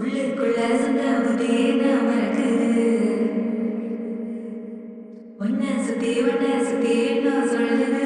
உள்ளுக்குள்ள சுண்ணாம்பு தேனாம இருக்குது ஒன்ன சுத்தி ஒன்ன சுத்தி என்ன சொல்லுது